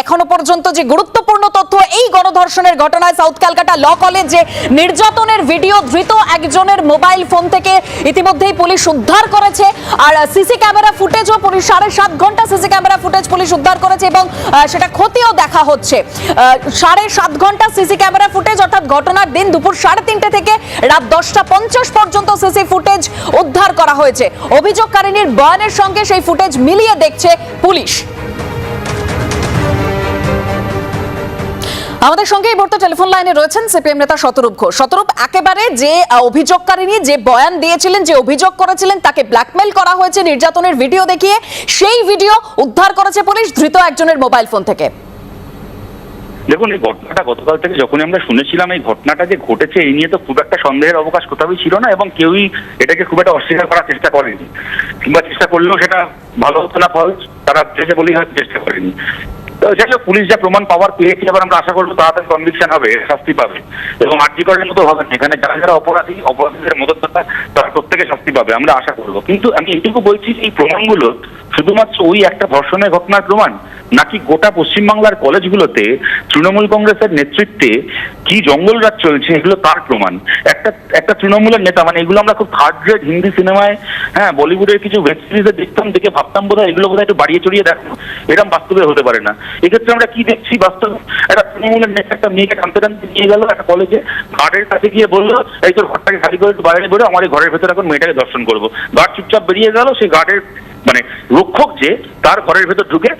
এখনও পর্যন্ত যে গুরুত্বপূর্ণ তথ্য এই গণধর্ষণের ঘটনায় সাউথ ক্যালকাটা ল কলেজে নির্যাতনের ভিডিও ধৃত একজনের মোবাইল ফোন থেকে ইতিমধ্যেই পুলিশ উদ্ধার করেছে। আর সিসি ক্যামেরা ফুটেজও পুলিশ সাড়ে সাত ঘণ্টা সিসি ক্যামেরা ফুটেজ পুলিশ উদ্ধার করেছে এবং সেটা ক্ষতিও দেখা হচ্ছে। সাড়ে সাত ঘণ্টা সিসি ক্যামেরা ফুটেজ অর্থাৎ ঘটনার দিন দুপুর সাড়ে তিনটে থেকে রাত দশটা পঞ্চাশ পর্যন্ত সিসি ফুটেজ উদ্ধার করা হয়েছে। অভিযোগকারিনীর বয়ানের সঙ্গে সেই ফুটেজ মিলিয়ে দেখছে পুলিশ। আমাদের সঙ্গে এই মুহূর্তে টেলিফোন লাইনে রয়েছেন সিপিএম নেতা শতরূপ ঘোষ। শতরূপ একেবারে যে আহ, অভিযোগকারিনী যে বয়ান দিয়েছিলেন যে অভিযোগ করেছিলেন তাকে ব্ল্যাকমেল করা হয়েছে নির্যাতনের ভিডিও দেখিয়ে সেই ভিডিও উদ্ধার করেছে পুলিশ ধৃত একজনের মোবাইল ফোন থেকে। দেখুন এই ঘটনাটা গতকাল থেকে যখনই আমরা শুনেছিলাম এই ঘটনাটা যে ঘটেছে এই নিয়ে তো খুব একটা সন্দেহের অবকাশ কোথাও ছিল না এবং কেউই এটাকে খুব একটা অস্বীকার করার চেষ্টা করেনি। কিংবা চেষ্টা করলেও সেটা ভালো হতো না ফল তারা চেষ্টা বলেই চেষ্টা করেনি। যাই পুলিশ যা প্রমাণ পাওয়ার পেয়েছে, এবার আমরা আশা করব তাড়াতাড়ি কনভিকশন হবে, শাস্তি পাবে। এবং আর্যিকরের মতো হবে না। এখানে যারা যারা অপরাধী, অপরাধীদের মদতদাতা তারা প্রত্যেকে শাস্তি পাবে, আমরা আশা করব। কিন্তু আমি এটুকু বলছি এই প্রমাণগুলো শুধুমাত্র ওই একটা ধর্ষণের ঘটনার প্রমাণ, নাকি গোটা পশ্চিমবাংলার কলেজগুলোতে তৃণমূল কংগ্রেসের নেতৃত্বে কি জঙ্গলরাজ চলছে, এগুলো তার প্রমাণ। একটা একটা তৃণমূলের নেতা মানে এগুলো আমরা খুব থার্ড গ্রেড হিন্দি সিনেমায় হ্যাঁ বলিউডের কিছু ওয়েব সিরিজে দেখতাম, দেখে ভাবতাম বোধহয় এগুলো বোধহয় একটু বাড়িয়ে চড়িয়ে দেখো এরকম বাস্তবে হতে পারে না। এক্ষেত্রে আমরা কি দেখছি? বাস্তবে, একটা তৃণমূলের নেতা, একটা মেয়েকে টানতে টানতে নিয়ে গেল একটা কলেজে গার্ডের কাছে গিয়ে বলল, এই তোর ঘরটাকে খালি করে একটু বাইরে বেরো আমার ঘরের ভেতরে এখন মেয়েটাকে দর্শন করব। গার্ড চুপচাপ বেরিয়ে গেল সেই গার্ডের মানে রক্ষক যে, তার ঘরের ভেতর ঢুকে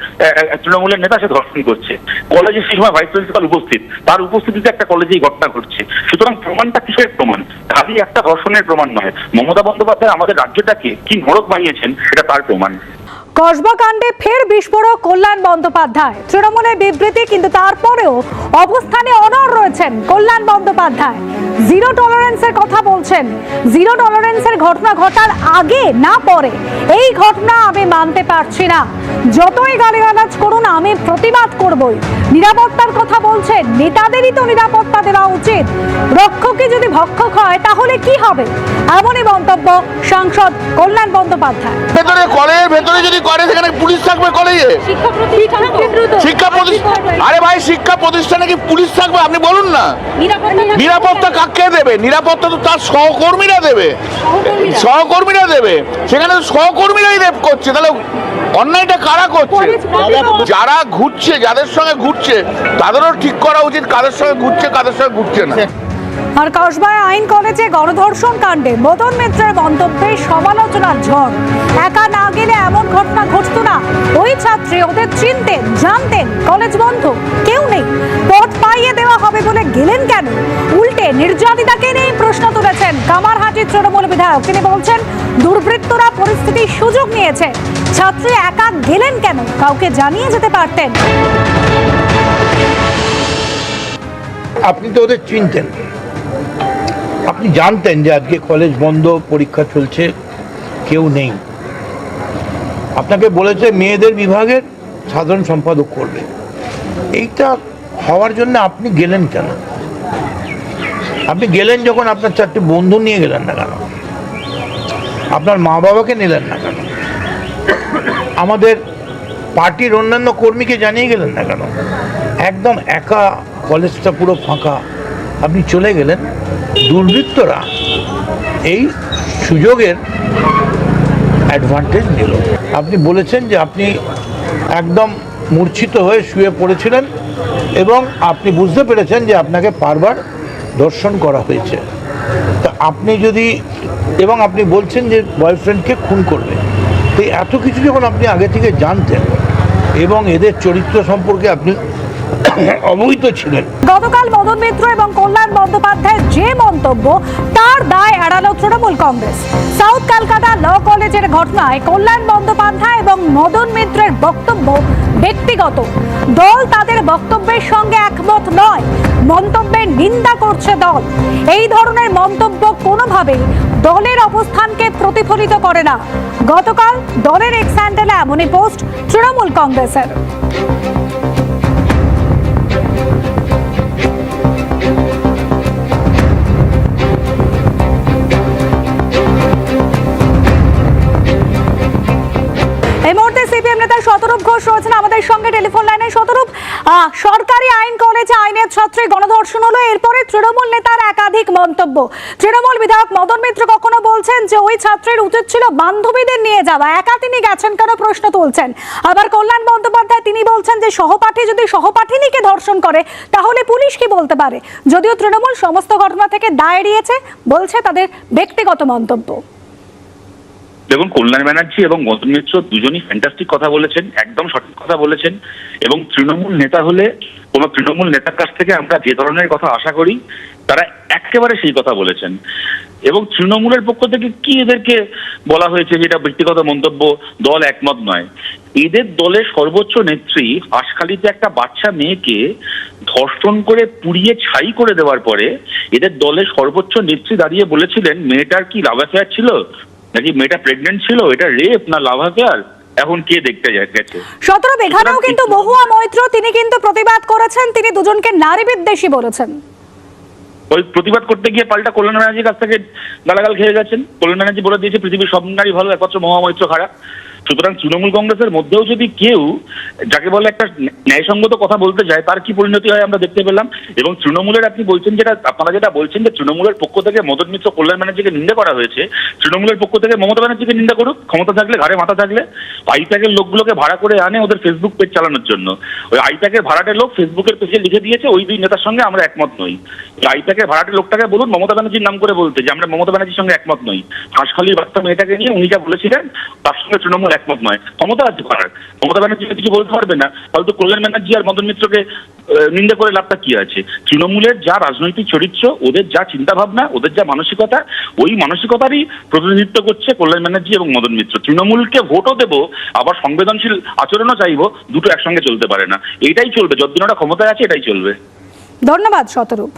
তৃণমূলের নেতা সে ধর্ষণ করছে। কলেজে সেই সময় ভাইস প্রিন্সিপাল উপস্থিত। তার উপস্থিতিতে একটা কলেজে এই ঘটনা ঘটছে। সুতরাং প্রমাণটা কিসের প্রমাণ? খালি একটা ধর্ষণের প্রমাণ নয়। মমতা বন্দ্যোপাধ্যায় আমাদের রাজ্যটাকে কি নরক বানিয়েছেন, সেটা তার প্রমাণ। কসবা কাণ্ডে ফের বিস্ফোরক কল্যাণ বন্দ্যোপাধ্যায়। তৃণমূলের বিবৃতি, কিন্তু তারপরেও অবস্থানে অনড় রয়েছেন কল্যাণ বন্দ্যোপাধ্যায়। জিরো টলারেন্সের কথা বলছেন। জিরো টলারেন্সের ঘটনা ঘটার আগে না পরে এই ঘটনা আমি মানতে পারছি না। যতই গালিগালাজ করুন, আমি প্রতিবাদ করবই। নিরাপত্তার কথা বলছেন, নেতাদেরই তো নিরাপত্তা দেওয়া উচিত। রক্ষকই যদি ভক্ষক হয়, তাহলে কি হবে? এমনই মন্তব্য সাংসদ কল্যাণ বন্দ্যোপাধ্যায়। ভেতরে কলেজের ভেতরে যদি করে সেখানে পুলিশ থাকবে কলেজে? শিক্ষা প্রতিষ্ঠান আরে ভাই শিক্ষা প্রতিষ্ঠানে কি পুলিশ থাকবে? আপনি বলুন না। নিরাপত্তা কাকে দেবে? নিরাপত্তা তো তার সহকর্মীরা দেবে। সহকর্মীরা? দেবে। সেখানে তো সহকর্মীরাই রেপ করছে। তাহলে অন্যায়টা কারা করছে? যারা ঘুরছে যাদের সঙ্গে ঘুরছে তাদেরও ঠিক করা উচিত কাদের সঙ্গে ঘুরছে কাদের সঙ্গে ঘুরছে না। আর কসবায় আইন কলেজে গণধর্ষণ কাণ্ডে মদন মিত্রের মন্তব্যে সমালোচনার ঝড়। একা না গেলে এমন ঘটনা ঘটতো না। ওই ছাত্রী ওদের চিনতেন, জানতেন, কলেজ বন্ধ, কেউ নেই। পথ পাইয়ে দেওয়া হবে বলে গেলেন কেন? উল্টে নির্যাতিতাকে নিয়ে প্রশ্ন তুলেছেন কামারহাটির তৃণমূল বিধায়ক। তিনি বলছেন, দুর্বৃত্তরা পরিস্থিতির সুযোগ নিয়েছে। ছাত্রী একা গেলেন কেন? কাউকে জানিয়ে যেতে পারতেন। আপনি তো ওদের চিনতেন। আপনি জানতেন যে আজকে কলেজ বন্ধ, পরীক্ষা চলছে, কেউ নেই। আপনাকে বলেছে মেয়েদের বিভাগের সাধারণ সম্পাদক করবে। এইটা হওয়ার জন্য আপনি গেলেন কেন? আপনি গেলেন যখন আপনার চারটি বন্ধু নিয়ে গেলেন না কেন? আপনার মা বাবাকে নিলেন না কেন? আমাদের পার্টির অন্যান্য কর্মীকে জানিয়ে গেলেন না কেন? একদম একা কলেজটা পুরো ফাঁকা। আপনি চলে গেলেন দুর্বৃত্তরা। এই সুযোগের অ্যাডভান্টেজ নিল। আপনি বলেছেন যে আপনি একদম মূর্ছিত হয়ে শুয়ে পড়েছিলেন এবং আপনি বুঝতে পেরেছেন যে আপনাকে বারবার দর্শন করা হয়েছে। তা আপনি যদি, এবং আপনি বলছেন যে বয়ফ্রেন্ডকে খুন করবে, তো এত কিছু যখন আপনি আগে থেকে জানতেন এবং এদের চরিত্র সম্পর্কে আপনি অবহিত ছিলেন। গতকাল মদন মিত্র এবং কল্যাণ বন্দ্যোপাধ্যায়ের যে মন্তব্য, তার দায় এড়ালো Trinamool Congress. South Calcutta law কলেজের ঘটনায় কল্যাণ বন্দ্যোপাধ্যায় এবং মদন মিত্রের বক্তব্য ব্যক্তিগত। দল তাদের বক্তব্যের সঙ্গে একমত নয়, মন্তব্যের নিন্দা করছে দল। এই ধরনের মন্তব্য কোনোভাবেই দলের অবস্থানকে প্রতিফলিত করে না। গতকাল দলের এক্স হ্যান্ডেলে এমনই পোস্ট তৃণমূল কংগ্রেসের। ঘোষ রয়েছেন আমাদের সঙ্গে টেলিফোন লাইনে শতরূপ সরকারি আইন কলেজে আইনের ছাত্রে গণধর্ষণ হলো, এরপরে তৃণমূল নেতার একাধিক মন্তব্য। তৃণমূল বিধায়ক মদন মিত্র কখনো বলছেন যে ওই ছাত্রের উচিত ছিল বান্ধবীদের নিয়ে যাওয়া, একা তিনি গেছেন কেন প্রশ্ন তুলছেন। আবার কল্যাণ বন্দ্যোপাধ্যায় তিনি বলছেন যে সহপাঠী যদি সহপাঠিনীকে ধর্ষণ করে, তাহলে পুলিশ কি বলতে পারে? যদিও তৃণমূল সমস্ত ঘটনা থেকে দায় এড়িয়েছে, বলছে তাদের ব্যক্তিগত মন্তব্য। দেখুন, কল্যাণ ব্যানার্জি এবং মদন মিত্র দুজনই ফ্যান্টাস্টিক কথা বলেছেন, একদম সঠিক কথা বলেছেন এবং তৃণমূল নেতা হলে, কোনো তৃণমূল নেতার কাছ থেকে আমরা যে ধরনের কথা আশা করি, তারা একেবারে সেই কথা বলেছেন। এবং তৃণমূলের পক্ষ থেকে কি এদেরকে বলা হয়েছে যেটা ব্যক্তিগত মন্তব্য, দল একমত নয়। এদের দলের সর্বোচ্চ নেত্রী হাঁসখালিতে একটা বাচ্চা মেয়েকে ধর্ষণ করে পুড়িয়ে ছাই করে দেওয়ার পরে, এদের দলের সর্বোচ্চ নেত্রী দাঁড়িয়ে বলেছিলেন, মেয়েটার কি লাভ অ্যাফেয়ার ছিল? নাকি মেয়েটা প্রেগনেন্ট ছিল? এটা রেপ না লাভ অ্যাফেয়ার এখন কে দেখতে যায় গেছে? সতেরো এখানেও কিন্তু মহুয়া মৈত্র তিনি কিন্তু প্রতিবাদ করেছেন তিনি দুজনকে নারী বিদ্বেষী বলেছেন। ওই প্রতিবাদ করতে গিয়ে পাল্টা কল্যাণ ব্যানার্জির কাছ থেকে গালাগাল খেয়ে গেছেন। কল্যাণ ব্যানার্জি বলে দিয়েছে পৃথিবীর সব নারী ভালো একমাত্র মহামৈত্র খারাপ। সুতরাং তৃণমূল কংগ্রেসের মধ্যেও যদি কেউ যাকে বলে একটা ন্যায়সঙ্গত কথা বলতে যায়, তার কি পরিণতি হয় আমরা দেখতে পেলাম। এবং তৃণমূলের আপনি বলছেন যেটা, আপনারা যেটা বলছেন যে তৃণমূলের পক্ষ থেকে মদন মিত্র, কল্যাণ ব্যানার্জিকে নিন্দা করা হয়েছে। তৃণমূলের পক্ষ থেকে মমতা ব্যানার্জিকে নিন্দা করুক, ক্ষমতা থাকলে, ঘাড়ে মাথা থাকলে। আইপ্যাকের লোকগুলোকে ভাড়া করে আনে ওদের ফেসবুক পেজ চালানোর জন্য। ওই আইপ্যাকের ভাড়াটের লোক ফেসবুকের পেজে লিখে দিয়েছে, ওই দুই নেতার সঙ্গে আমরা একমত নই। আইপ্যাকের ভাড়াটের লোকটাকে বলুন, মমতা ব্যানার্জির নাম করে বলতে যে আমরা মমতা ব্যানার্জির সঙ্গে একমত নই। হাঁসখালির বাচ্চা মেয়েটাকে নিয়ে উনি যা বলেছিলেন, তার সঙ্গে তৃণমূল একমত নয়। ক্ষমতা আছে করার মমতা ব্যানার্জি কিছু বলতে পারবে না। হয়তো কল্যাণ ব্যানার্জি আর মদন মিত্রকে নিন্দা করে লাভটা কি আছে? তৃণমূলের যা রাজনৈতিক চরিত্র, ওদের যা চিন্তা ভাবনা ওদের যা মানসিকতা, ওই মানসিকতারই প্রতিনিধিত্ব করছে কল্যাণ ব্যানার্জি এবং মদন মিত্র। তৃণমূলকে ভোটও দেবো, আবার সংবেদনশীল আচরণও চাইব, দুটো একসঙ্গে চলতে পারে না। এটাই চলবে। যতদিন ওরা ক্ষমতায় আছে, এটাই চলবে। ধন্যবাদ শতরূপ।